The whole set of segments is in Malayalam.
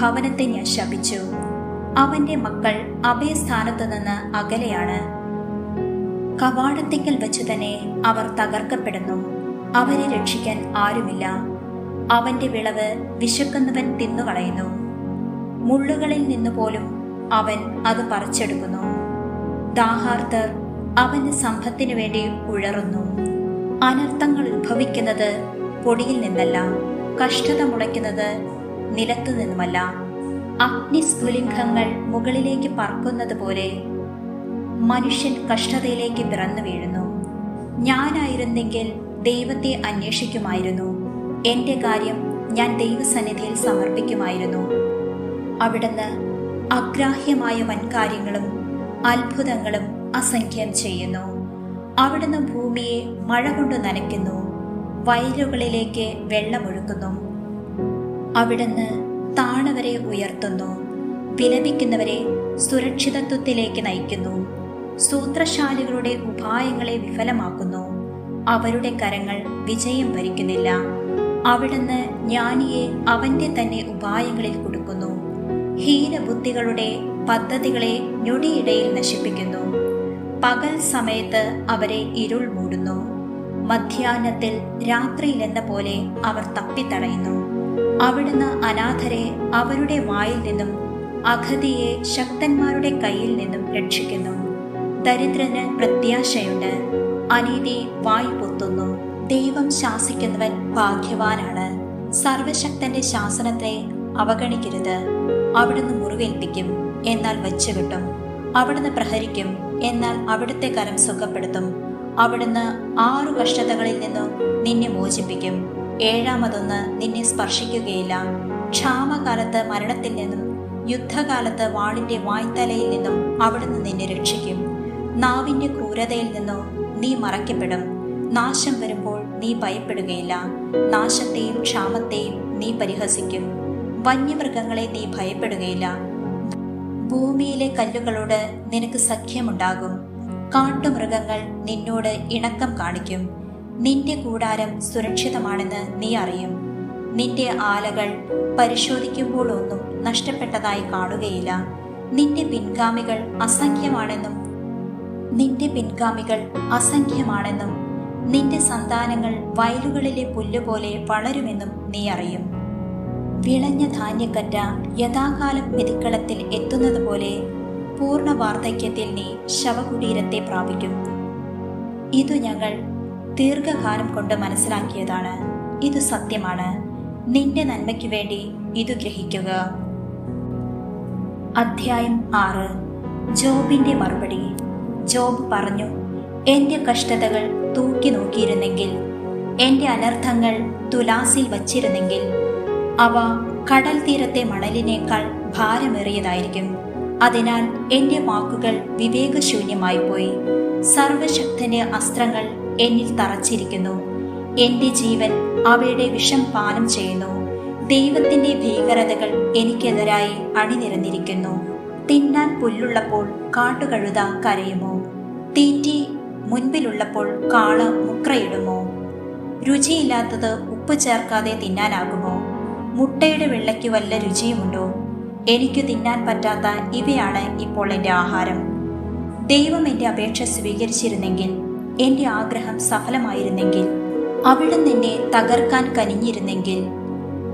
ഭവനത്തെ ഞാൻ ശപിച്ചു. അവന്റെ മക്കൾ അഭയസ്ഥാനത്തു നിന്ന് അകലെയാണ്. കവാടത്തിങ്കൽ വെച്ച് തന്നെ അവർ തകർക്കപ്പെടുന്നു. അവരെ രക്ഷിക്കാൻ ആരുമില്ല. അവന്റെ വിളവ് വിശക്കുന്നവൻ തിന്നുകളയുന്നു. മുള്ളുകളിൽ നിന്നുപോലും അവൻ അത് പറിച്ചെടുക്കുന്നു. ദാഹാർത്തർ അവന്റെ സമ്പത്തിനു വേണ്ടി ഉഴറുന്നു. അനർത്ഥങ്ങൾ ഉത്ഭവിക്കുന്നത് പൊടിയിൽ നിന്നല്ല കഷ്ടത മുളയ്ക്കുന്നത് നിലത്തു നിന്നുമല്ല. അഗ്നിസ്ഫുലിംഗങ്ങൾ മുകളിലേക്ക് പറക്കുന്നത് പോലെ മനുഷ്യൻ കഷ്ടതയിലേക്ക് പിറന്നു വീഴുന്നു. ഞാനായിരുന്നെങ്കിൽ ദൈവത്തെ അന്വേഷിക്കുമായിരുന്നു. എന്റെ കാര്യം ഞാൻ ദൈവസന്നിധിയിൽ സമർപ്പിക്കുമായിരുന്നു. അവിടുന്ന് അഗ്രാഹ്യമായ വൻകാര്യങ്ങളും അത്ഭുതങ്ങളും അസംഖ്യം ചെയ്യുന്നു. അവിടുന്ന് ഭൂമിയെ മഴ കൊണ്ട് നനയ്ക്കുന്നു. വയലുകളിലേക്ക് വെള്ളമൊഴുക്കുന്നു. അവിടുന്ന് താണവരെ ഉയർത്തുന്നു. വിലപിക്കുന്നവരെ സുരക്ഷിതത്വത്തിലേക്ക് നയിക്കുന്നു. സൂത്രശാലികളുടെ ഉപായങ്ങളെ വിഫലമാക്കുന്നു. അവരുടെ കരങ്ങൾ വിജയം ഭരിക്കുന്നില്ല. അവിടുന്ന് ജ്ഞാനിയെ അവന്റെ തന്നെ ഉപായങ്ങളിൽ കൊടുക്കുന്നു. ഹീനബുദ്ധികളുടെ പദ്ധതികളെ ഞൊടിയിടയിൽ നശിപ്പിക്കുന്നു. പകൽ സമയത്ത് അവരെ ഇരുൾ മൂടുന്നു. മധ്യാഹ്നത്തിൽ രാത്രിയിലെന്ന പോലെ അവർ തപ്പിത്തടയുന്നു. അവിടുന്ന് അനാഥരെ അവരുടെ വായിൽ നിന്നും അഗതിയെ ശക്തന്മാരുടെ കയ്യിൽ നിന്നും രക്ഷിക്കുന്നു. ദരിദ്രന് പ്രത്യാശയുണ്ട്. അനീതി വായ് പൊത്തുന്നു. ദൈവം ശാസിക്കുന്നവൻ ഭാഗ്യവാനാണ്. സർവശക്തന്റെ ശാസനത്തെ അവഗണിക്കരുത്. അവിടുന്ന് മുറിവേൽപ്പിക്കും എന്നാൽ വച്ചുകിട്ടും അവിടുന്ന് പ്രഹരിക്കും എന്നാൽ അവിടുത്തെ കരം സുഖപ്പെടുത്തും. അവിടുന്ന് ആറു കഷ്ടതകളിൽ നിന്നും നിന്നെ മോചിപ്പിക്കും. ഏഴാമതൊന്ന് നിന്നെ സ്പർശിക്കുകയില്ല. ക്ഷാമകാലത്ത് മരണത്തിൽ നിന്നും യുദ്ധകാലത്ത് വാളിന്റെ വായ്ത്തലയിൽ നിന്നും അവിടുന്ന് നിന്നെ രക്ഷിക്കും. നാവിന്റെ ക്രൂരതയിൽ നിന്നോ നീ മറയ്ക്കപ്പെടും. നാശം വരുമ്പോൾ നീ ഭയപ്പെടുകയില്ല. നാശത്തെയും ക്ഷാമത്തെയും നീ പരിഹസിക്കും. വന്യമൃഗങ്ങളെ നീ ഭയപ്പെടുകയില്ല. ഭൂമിയിലെ കല്ലുകളോട് നിനക്ക് സഖ്യമുണ്ടാകും. കാട്ടുമൃഗങ്ങൾ നിന്നോട് ഇണക്കം കാണിക്കും. നിന്റെ കൂടാരം സുരക്ഷിതമാണെന്ന് നീ അറിയും. നിന്റെ ആലകൾ പരിശോധിക്കുമ്പോഴൊന്നും നഷ്ടപ്പെട്ടതായി കാണുകയില്ല. നിന്റെ പിൻഗാമികൾ അസംഖ്യമാണെന്നും നിന്റെ പിൻഗാമികൾ അസംഖ്യമാണെന്നും നിന്റെ സന്താനങ്ങൾ വയലുകളിലെ പുല്ലുപോലെ വളരുമെന്നും നീ അറിയും. വിളഞ്ഞ ധാന്യക്കറ്റ യഥാകാലം മെതിക്കളത്തിൽ എത്തുന്നത് പോലെ പൂർണ വാർദ്ധക്യത്തിൽ നീ ശവകുടീരത്തെ പ്രാപിക്കും. ഇതു ഞങ്ങൾ ദീർഘകാലം കൊണ്ട് മനസ്സിലാക്കിയതാണ്. ഇത് സത്യമാണ്. നിന്റെ നന്മയ്ക്ക് വേണ്ടി ഇത് ഗ്രഹിക്കുക. അധ്യായം ആറ്. ജോബിന്റെ മറുപടി. ജോബ് പറഞ്ഞു എന്റെ കഷ്ടതകൾ തൂക്കി നോക്കിയിരുന്നെങ്കിൽ എന്റെ അനർത്ഥങ്ങൾ തുലാസിൽ വച്ചിരുന്നെങ്കിൽ അവ കടൽ തീരത്തെ മണലിനേക്കാൾ ഭാരമേറിയതായിരിക്കും. അതിനാൽ എന്റെ വാക്കുകൾ വിവേകശൂന്യമായി പോയി സർവശക്തന്റെ അസ്ത്രങ്ങൾ എന്നിൽ തറച്ചിരിക്കുന്നു. എന്റെ ജീവൻ അവയുടെ വിഷം പാനം ചെയ്യുന്നു. ദൈവത്തിന്റെ ഭീകരതകൾ എനിക്കെതിരായി അണിനിരന്നിരിക്കുന്നു. തിന്നാൻ പുല്ലുള്ളപ്പോൾ കാട്ടുകഴുത കരയുമോ? തീറ്റി മുൻപിലുള്ളപ്പോൾ കാള മുക്രയിടുമോ? രുചിയില്ലാത്തത് ഉപ്പ് ചേർക്കാതെ തിന്നാനാകുമോ? മുട്ടയുടെ വെള്ളയ്ക്ക് വല്ല രുചിയുമുണ്ടോ? എനിക്ക് തിന്നാൻ പറ്റാത്ത ഇവയാണ് ഇപ്പോൾ എന്റെ ആഹാരം. ദൈവം എന്റെ അപേക്ഷ സ്വീകരിച്ചിരുന്നെങ്കിൽ എന്റെ ആഗ്രഹം സഫലമായിരുന്നെങ്കിൽ അവിടുന്ന് നിന്നെ തകർക്കാൻ കനിഞ്ഞിരുന്നെങ്കിൽ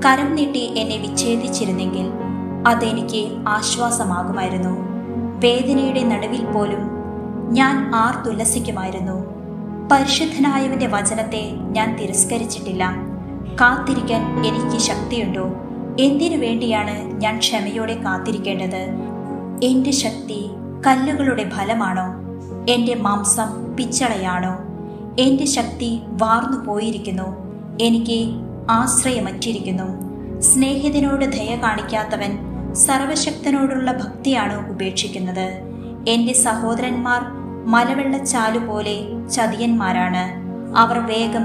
കരം നീട്ടി എന്നെ വിച്ഛേദിച്ചിരുന്നെങ്കിൽ അതെനിക്ക് ആശ്വാസമാകുമായിരുന്നു. വേദനയുടെ നടുവിൽ പോലും ഞാൻ ആർ ആർത്തുല്ലസിക്കുമായിരുന്നു പരിശുദ്ധനായവന്റെ വചനത്തെ ഞാൻ തിരസ്കരിച്ചിട്ടില്ല. കാത്തിരിക്കാൻ എനിക്ക് ശക്തിയുണ്ടോ? എന്തിനു വേണ്ടിയാണ് ഞാൻ ക്ഷമയോടെ കാത്തിരിക്കേണ്ടത്? എന്റെ ശക്തി കല്ലുകളുടെ ഫലമാണോ? എന്റെ മാംസം പിച്ചളയാണോ? എന്റെ ശക്തി വാർന്നു പോയിരിക്കുന്നു. എനിക്ക് ആശ്രയമറ്റിരിക്കുന്നു. സ്നേഹിതനോട് ദയ കാണിക്കാത്തവൻ സർവശക്തനോടുള്ള ഭക്തിയാണ് ഉപേക്ഷിക്കുന്നത്. എന്റെ സഹോദരന്മാർ മലവെള്ളച്ചാലു പോലെ ചതിയന്മാരാണ്. അവർ വേഗം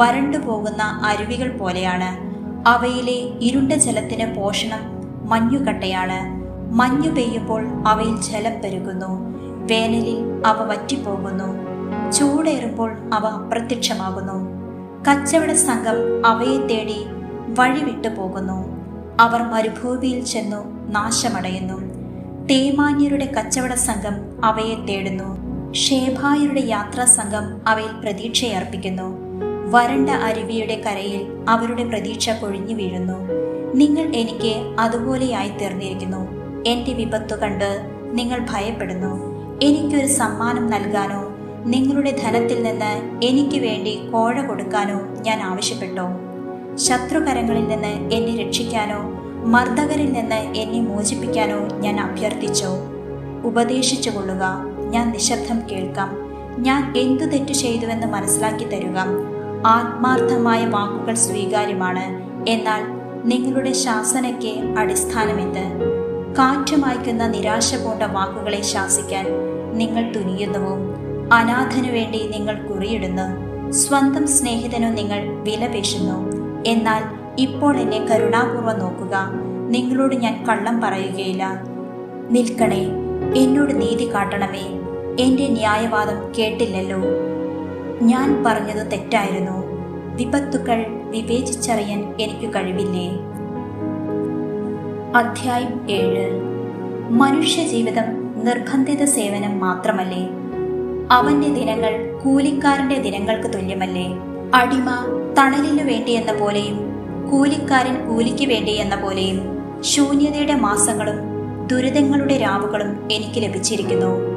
വരണ്ടു പോകുന്ന അരുവികൾ പോലെയാണ്. അവയിലെ ഇരുണ്ട ജലത്തിന് പോഷണം മഞ്ഞുകട്ടയാണ്. മഞ്ഞു പെയ്യുമ്പോൾ അവയിൽ ജലം പെരുകുന്നു. വേനലിൽ അവ വറ്റിപ്പോകുന്നു. ചൂടേറുമ്പോൾ അവ അപ്രത്യക്ഷമാകുന്നു. കച്ചവട സംഘം അവയെ തേടി വഴിവിട്ടു പോകുന്നു. അവർ മരുഭൂമിയിൽ ചെന്നു നാശമടയുന്നു. തേമാന്യരുടെ കച്ചവട സംഘം അവയെ തേടുന്നു. ഷേഭായരുടെ യാത്രാ സംഘം അവയിൽ പ്രതീക്ഷയർപ്പിക്കുന്നു. വരണ്ട അരുവിയുടെ കരയിൽ അവരുടെ പ്രതീക്ഷ കൊഴിഞ്ഞു വീഴുന്നു. നിങ്ങൾ എനിക്ക് അതുപോലെയായി തീർന്നിരിക്കുന്നു. എന്റെ വിപത്തു കണ്ട് നിങ്ങൾ ഭയപ്പെടുന്നു. എനിക്കൊരു സമ്മാനം നൽകാനോ നിങ്ങളുടെ ധനത്തിൽ നിന്ന് എനിക്ക് വേണ്ടി കോഴ കൊടുക്കാനോ ഞാൻ ആവശ്യപ്പെട്ടോ? ശത്രുകരങ്ങളിൽ നിന്ന് എന്നെ രക്ഷിക്കാനോ മർദ്ദകരിൽ നിന്ന് എന്നെ മോചിപ്പിക്കാനോ ഞാൻ അഭ്യർത്ഥിച്ചോ? ഉപദേശിച്ചു കൊള്ളുക ഞാൻ നിശബ്ദം കേൾക്കാം. ഞാൻ എന്തു തെറ്റു ചെയ്തുവെന്ന് മനസ്സിലാക്കി തരുക. ആത്മാർത്ഥമായ വാക്കുകൾ സ്വീകാര്യമാണ്. എന്നാൽ നിങ്ങളുടെ ശാസനയ്ക്ക് അടിസ്ഥാനമെന്ത്? കാറ്റുമായ്ക്കുന്ന നിരാശ പോണ്ട വാക്കുകളെ ശാസിക്കാൻ നിങ്ങൾ തുനിയുന്നുവോ അനാഥനു വേണ്ടി നിങ്ങൾ കുറിയിടുന്നു. സ്വന്തം സ്നേഹിതനു നിങ്ങൾ വിലപേശുന്നു എന്നാൽ ഇപ്പോൾ എന്നെ കരുണാപൂർവം നോക്കുക. നിങ്ങളോട് ഞാൻ കള്ളം പറയുകയില്ല. നിൽക്കണേ എന്നോട് നീതി കാട്ടണമേ. എന്റെ ന്യായവാദം കേട്ടില്ലല്ലോ. ഞാൻ പറഞ്ഞത് തെറ്റായിരുന്നു. വിപത്തുക്കൾ വിവേചിച്ചറിയാൻ എനിക്ക് കഴിവില്ലേ? അധ്യായം ഏഴ്. മനുഷ്യജീവിതം നിർബന്ധിത സേവനം മാത്രമല്ലേ? അവന്റെ ദിനങ്ങൾ കൂലിക്കാരന്റെ ദിനങ്ങൾക്ക് തുല്യമല്ലേ? അടിമ തണലിനു വേണ്ടി എന്ന പോലെയും കൂലിക്കാരൻ കൂലിക്ക് വേണ്ടി എന്ന പോലെയും ശൂന്യതയുടെ മാസങ്ങളും ദുരിതങ്ങളുടെ രാവുകളും എനിക്ക് ലഭിച്ചിരിക്കുന്നു.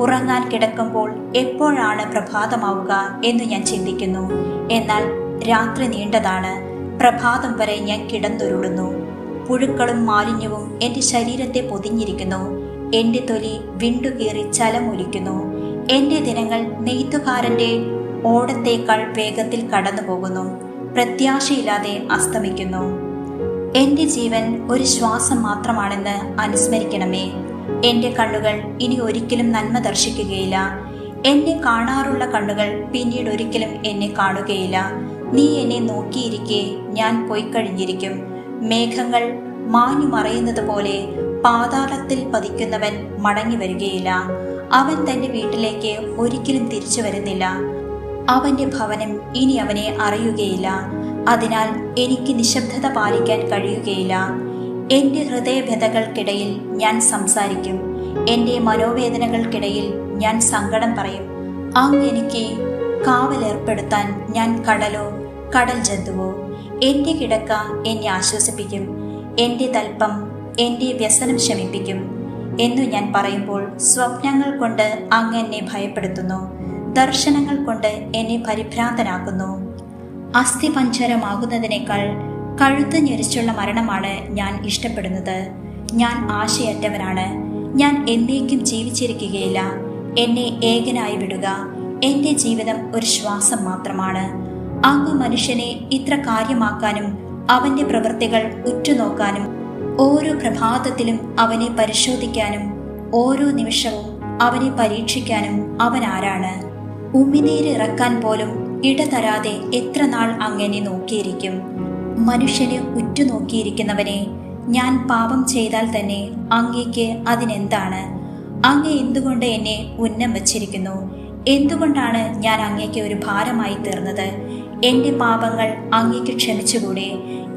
ഉറങ്ങാൻ കിടക്കുമ്പോൾ എപ്പോഴാണ് പ്രഭാതമാവുക എന്ന് ഞാൻ ചിന്തിക്കുന്നു. എന്നാൽ രാത്രി നീണ്ടതാണ്. പ്രഭാതം വരെ ഞാൻ കിടന്നുരുളുന്നു. പുഴുക്കളും മാലിന്യവും എന്റെ ശരീരത്തെ പൊതിഞ്ഞിരിക്കുന്നു. എന്റെ തൊലി വിണ്ടുകീറി ചലമൊലിക്കുന്നു. എന്റെ ദിനങ്ങൾ നെയ്ത്തുകാരന്റെ ഓടത്തേക്കാൾ വേഗത്തിൽ കടന്നുപോകുന്നു. പ്രത്യാശയില്ലാതെ അസ്തമിക്കുന്നു. എന്റെ ജീവൻ ഒരു ശ്വാസം മാത്രമാണെന്ന് അനുസ്മരിക്കണമേ. എന്റെ കണ്ണുകൾ ഇനി ഒരിക്കലും നന്മ ദർശിക്കുകയില്ല. എന്നെ കാണാറുള്ള കണ്ണുകൾ പിന്നീട് ഒരിക്കലും എന്നെ കാണുകയില്ല. നീ എന്നെ നോക്കിയിരിക്കെ ഞാൻ പോയി കഴിഞ്ഞിരിക്കും മേഘങ്ങൾ മാഞ്ഞു മറയുന്നത് പോലെ പാതാളത്തിൽ പതിക്കുന്നവൻ മടങ്ങി വരികയില്ല. അവൻ തന്റെ വീട്ടിലേക്ക് ഒരിക്കലും തിരിച്ചു വരുന്നില്ല. അവന്റെ ഭവനം ഇനി അവനെ അറിയുകയില്ല. അതിനാൽ എനിക്ക് നിശബ്ദത പാലിക്കാൻ കഴിയുകയില്ല. എന്റെ ഹൃദയഭേദകൾക്കിടയിൽ ഞാൻ സംസാരിക്കും. എന്റെ മനോവേദനകൾക്കിടയിൽ ഞാൻ സങ്കടം പറയും. അങ്ങ് എനിക്ക് കാവലേർപ്പെടുത്താൻ ഞാൻ കടലോ കടൽ ജന്തുവോ? എന്റെ കിടക്ക എന്നെ ആശ്വസിപ്പിക്കും. എന്റെ തൽപ്പം എന്റെ വ്യസനം ശമിപ്പിക്കും എന്നു ഞാൻ പറയുമ്പോൾ സ്വപ്നങ്ങൾ കൊണ്ട് അങ്ങ് എന്നെ ഭയപ്പെടുത്തുന്നു. ദർശനങ്ങൾ കൊണ്ട് എന്നെ പരിഭ്രാന്തനാക്കുന്നു. അസ്ഥിപഞ്ചരമാകുന്നതിനേക്കാൾ കഴുത്ത് ഞെരിച്ചുള്ള മരണമാണ് ഞാൻ ഇഷ്ടപ്പെടുന്നത്. ഞാൻ ആശയറ്റവനാണ്. ഞാൻ എന്നേക്കും ജീവിച്ചിരിക്കുകയില്ല. എന്നെ ഏകനായി വിടുക. എന്റെ ജീവിതം ഒരു ശ്വാസം മാത്രമാണ്. അങ്ങ് മനുഷ്യനെ ഇത്ര കാര്യമാക്കാനും അവന്റെ പ്രവൃത്തികൾ ഉറ്റുനോക്കാനും ഓരോ പ്രഭാതത്തിലും അവനെ പരിശോധിക്കാനും ഓരോ നിമിഷവും അവനെ പരീക്ഷിക്കാനും അവൻ ആരാണ്? ഉമ്മിനീര് ഇറക്കാൻ പോലും ഇടതരാതെ എത്ര നാൾ അങ്ങനെ നോക്കിയിരിക്കും? മനുഷ്യന് ഉറ്റുനോക്കിയിരിക്കുന്നവനെ ഞാൻ പാപം ചെയ്താൽ തന്നെ അങ്ങേക്ക് അതിനെന്താണ്? അങ്ങ് എന്തുകൊണ്ട് എന്നെ ഉന്നം വച്ചിരിക്കുന്നു? എന്തുകൊണ്ടാണ് ഞാൻ അങ്ങേക്ക് ഒരു ഭാരമായി തീർന്നത്? എന്റെ പാപങ്ങൾ അങ്ങേക്ക് ക്ഷമിച്ചുകൂടെ?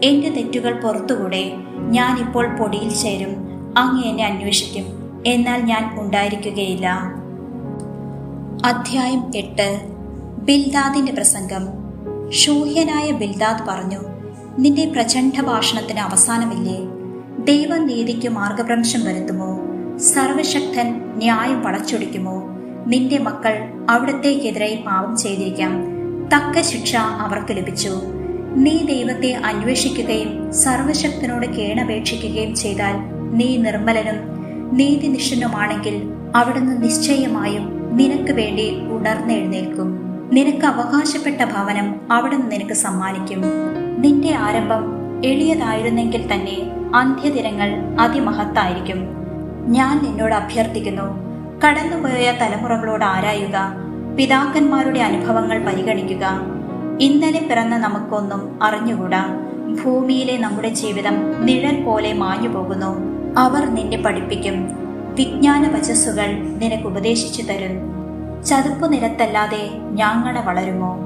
എന്റെ തെറ്റുകൾ പുറത്തുകൂടെ? ഞാൻ ഇപ്പോൾ പൊടിയിൽ ചേരും. അങ്ങ് എന്നെ അന്വേഷിക്കും. എന്നാൽ ഞാൻ ഉണ്ടായിരിക്കുകയില്ല. അധ്യായം എട്ട്. ബിൽദാദിന്റെ പ്രസംഗം. ശൂഹ്യനായ ബിൽദാദ് പറഞ്ഞു നിന്റെ പ്രചണ്ഡ ഭാഷണത്തിന് അവസാനമില്ലേ ദൈവനീതിക്ക് മാർഗഭ്രംശം വരുത്തുമോ? സർവശക്തൻ ന്യായം വളച്ചൊടിക്കുമോ? നിന്റെ മക്കൾ അവിടത്തേക്കെതിരായി പാപം ചെയ്തിരിക്കാം. തക്ക ശിക്ഷ അവർക്ക് ലഭിച്ചു. നീ ദൈവത്തെ അന്വേഷിക്കുകയും സർവശക്തനോട് കേണപേക്ഷിക്കുകയും ചെയ്താൽ നീ നിർമ്മലനും നീതിനിഷ്ഠനുമാണെങ്കിൽ അവിടുന്ന് നിശ്ചയമായും നിനക്ക് വേണ്ടി ഉണർന്നെഴുന്നേൽക്കും. നിനക്ക് അവകാശപ്പെട്ട ഭവനം അവിടുന്ന് നിനക്ക് സമ്മാനിക്കും. നിന്റെ ആരംഭം എളിയതായിരുന്നെങ്കിൽ തന്നെ അന്ത്യദിനങ്ങൾ അതിമഹത്തായിരിക്കും. ഞാൻ നിന്നോട് അഭ്യർത്ഥിക്കുന്നു കടന്നുപോയ തലമുറകളോട് ആരായുക പിതാക്കന്മാരുടെ അനുഭവങ്ങൾ പരിഗണിക്കുക. ഇന്നലെ പിറന്ന നമുക്കൊന്നും അറിഞ്ഞുകൂടാ. ഭൂമിയിലെ നമ്മുടെ ജീവിതം നിഴൽ പോലെ മാഞ്ഞു പോകുന്നു. അവർ നിന്നെ പഠിപ്പിക്കും. വിജ്ഞാന വചസ്സുകൾ നിനക്ക് ഉപദേശിച്ചു തരും. ചതുപ്പു നിലത്തല്ലാതെ ഞാങ്ങണ വളരുമോ?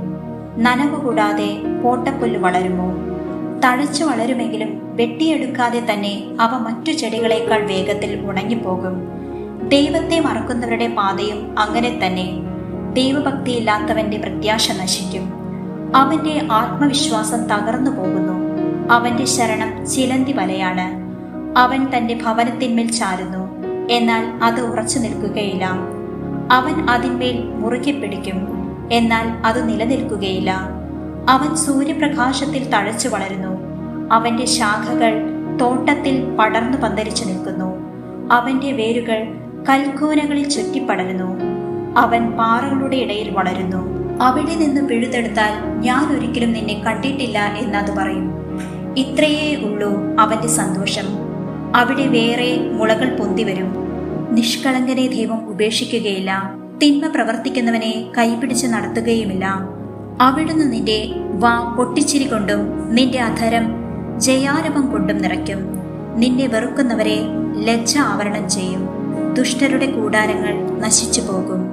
നനവ് കൂടാതെ പോട്ടപ്പുല്ല് വളരുമോ? തഴച്ചു വളരുമെങ്കിലും വെട്ടിയെടുക്കാതെ തന്നെ അവ മറ്റു ചെടികളേക്കാൾ വേഗത്തിൽ ഉണങ്ങിപ്പോകും. ദൈവത്തെ മറക്കുന്നവരുടെ പാതയും അങ്ങനെ തന്നെ. ദൈവഭക്തിയില്ലാത്തവന്റെ പ്രത്യാശ നശിക്കും. അവന്റെ ആത്മവിശ്വാസം തകർന്നു പോകുന്നു. അവന്റെ ശരണം ചിലന്തി വലയാണ്. അവൻ തന്റെ ഭവനത്തിന്മേൽ ചാരുന്നു. എന്നാൽ അത് ഉറച്ചു നിൽക്കുകയില്ല. അവൻ അതിന്മേൽ മുറുകെ പിടിക്കും. എന്നാൽ അത് നിലനിൽക്കുകയില്ല. അവൻ സൂര്യപ്രകാശത്തിൽ തഴച്ചു വളരുന്നു. അവന്റെ ശാഖകൾ തോട്ടത്തിൽ പടർന്നു പന്തരിച്ചു നിൽക്കുന്നു. അവന്റെ വേരുകൾ കൽക്കൂനകളിൽ ചുറ്റിപ്പടരുന്നു. അവൻ പാറകളുടെ ഇടയിൽ വളരുന്നു. അവിടെ നിന്ന് പിഴുതെടുത്താൽ ഞാൻ ഒരിക്കലും നിന്നെ കണ്ടിട്ടില്ല എന്നത് പറയും. ഇത്രയേ ഉള്ളൂ അവന്റെ സന്തോഷം. അവിടെ വേറെ മുളകൾ പൊന്തിവരും നിഷ്കളങ്കനെ ദൈവം ഉപേക്ഷിക്കുകയില്ല. തിന്മ പ്രവർത്തിക്കുന്നവനെ കൈപിടിച്ച് നടത്തുകയുമില്ല. അവിടുന്ന് നിന്റെ വാ പൊട്ടിച്ചിരി കൊണ്ടും നിന്റെ അധരം ജയാരവം കൊണ്ടും നിറയ്ക്കും. നിന്നെ വെറുക്കുന്നവരെ ലജ്ജ ആവരണം ചെയ്യും. ദുഷ്ടരുടെ കൂടാരങ്ങൾ നശിച്ചു പോകും.